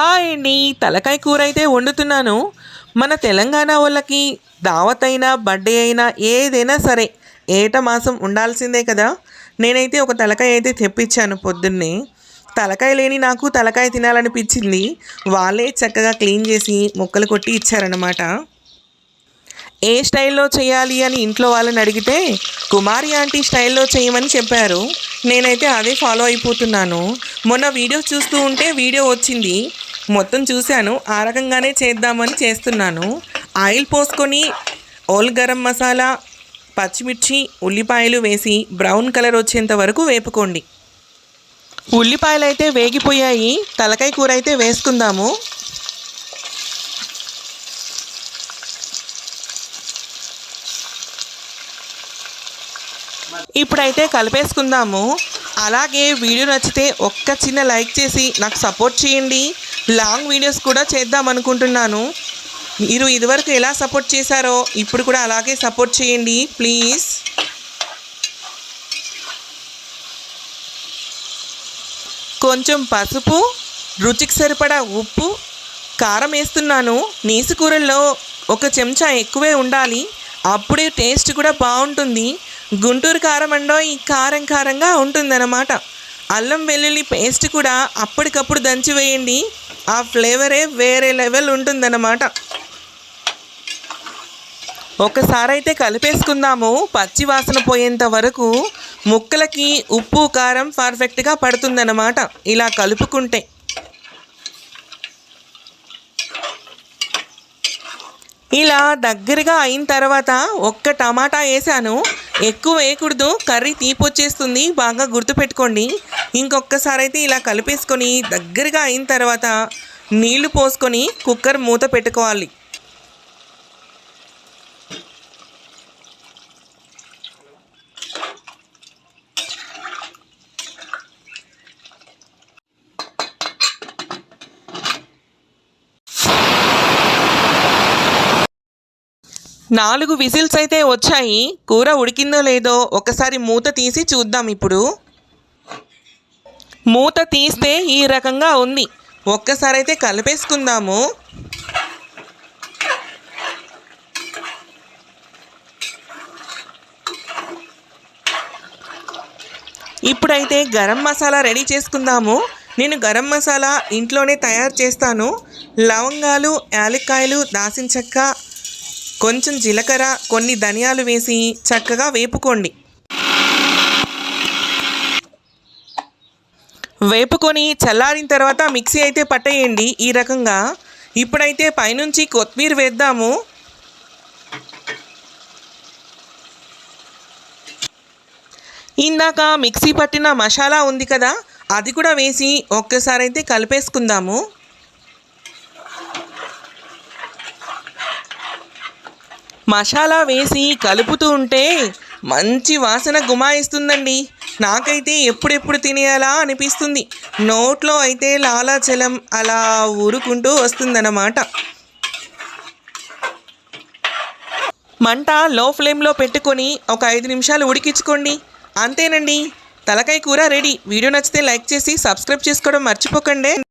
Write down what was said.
Hi అండి. తలకాయ కూర అయితే వండుతున్నాను. మన తెలంగాణ వాళ్ళకి దావత్ అయినా బర్త్డే అయినా ఏదైనా సరే ఏట మాసం ఉండాల్సిందే కదా. నేనైతే ఒక తలకాయ అయితే తెప్పించాను పొద్దున్నే. తలకాయ లేని నాకు తలకాయ తినాలనిపించింది. వాళ్ళే చక్కగా క్లీన్ చేసి ముక్కలు కొట్టి ఇచ్చారనమాట ఏ స్టైల్లో చేయాలి అని ఇంట్లో వాళ్ళని అడిగితే కుమారి ఆంటీ స్టైల్లో చేయమని చెప్పారు. నేనైతే అదే ఫాలో అయిపోతున్నాను. మొన్న వీడియో చూస్తూ ఉంటే వీడియో వచ్చింది. మొత్తం చూశాను. ఆ రకంగానే చేద్దామని చేస్తున్నాను. ఆయిల్ పోసుకొని ఓల్ గరం మసాలా పచ్చిమిర్చి ఉల్లిపాయలు వేసి బ్రౌన్ కలర్ వచ్చేంత వరకు వేపుకోండి. ఉల్లిపాయలు అయితే వేగిపోయాయి. తలకాయ కూర అయితే వేసుకుందాము. ఇప్పుడైతే కలిపేసుకుందాము. అలాగే వీడియో నచ్చితే ఒక్క చిన్న లైక్ చేసి నాకు సపోర్ట్ చేయండి. లాంగ్ వీడియోస్ కూడా చేద్దాం అనుకుంటున్నాను. మీరు ఇదివరకు ఎలా సపోర్ట్ చేశారో ఇప్పుడు కూడా అలాగే సపోర్ట్ చేయండి ప్లీజ్. కొంచెం పసుపు రుచికి సరిపడా ఉప్పు కారం వేస్తున్నాను. నీసు కూరల్లో ఒక చెంచా ఎక్కువే ఉండాలి. అప్పుడే టేస్ట్ కూడా బాగుంటుంది. గుంటూరు కారం అండో ఈ కారం కారంగా ఉంటుందన్నమాట. అల్లం వెల్లుల్లి పేస్ట్ కూడా అప్పటికప్పుడు దంచి వేయండి. ఆ ఫ్లేవరే వేరే లెవెల్ ఉంటుందన్నమాట. ఒకసారైతే కలిపేసుకుందాము. పచ్చి వాసన పోయేంత వరకు ముక్కలకి ఉప్పు కారం పర్ఫెక్ట్గా పడుతుందన్నమాట. ఇలా కలుపుకుంటే. ఇలా దగ్గరగా అయిన తర్వాత ఒక్క టమాటా వేసాను. ఎక్కువ వేయకూడదు. కర్రీ తీపొచ్చేస్తుంది. బాగా గుర్తుపెట్టుకోండి. ఇంకొకసారి అయితే ఇలా కలిపేసుకొని దగ్గరగా అయిన తర్వాత నీళ్ళు పోసుకొని కుక్కర్ మూత పెట్టుకోవాలి. నాలుగు విజిల్స్ అయితే వచ్చాయి. కూర ఉడికిందో లేదో ఒకసారి మూత తీసి చూద్దాం ఇప్పుడు. మూత తీస్తే ఈ రకంగా ఉంది. ఒక్కసారి అయితే కలిపేసుకుందాము. ఇప్పుడైతే గరం మసాలా రెడీ చేసుకుందాము. నేను గరం మసాలా ఇంట్లోనే తయారు చేస్తాను. లవంగాలు యాలక్కాయలు దాసిన చెక్క కొంచెం జీలకర్ర కొన్ని ధనియాలు వేసి చక్కగా వేపుకోండి. వేపుకొని చల్లారిన తర్వాత మిక్సీ అయితే పట్టేయండి ఈ రకంగా. ఇప్పుడైతే పైనుంచి కొత్తిమీర వేద్దాము. ఇందాక మిక్సీ పట్టిన మసాలా ఉంది కదా అది కూడా వేసి ఒక్కసారి అయితే కలిపేసుకుందాము. మసాలా వేసి కలుపుతూ ఉంటే మంచి వాసన గుమాయిస్తుందండి. నాకైతే ఎప్పుడెప్పుడు తినేయాలా అనిపిస్తుంది. నోట్లో అయితే లాలాచలం అలా ఊరుకుంటూ వస్తుందన్నమాట. మంట లో ఫ్లేమ్లో పెట్టుకొని ఒక ఐదు నిమిషాలు ఉడికించుకోండి. అంతేనండి. తలకాయ కూర రెడీ. వీడియో నచ్చితే లైక్ చేసి సబ్స్క్రైబ్ చేసుకోవడం మర్చిపోకండి.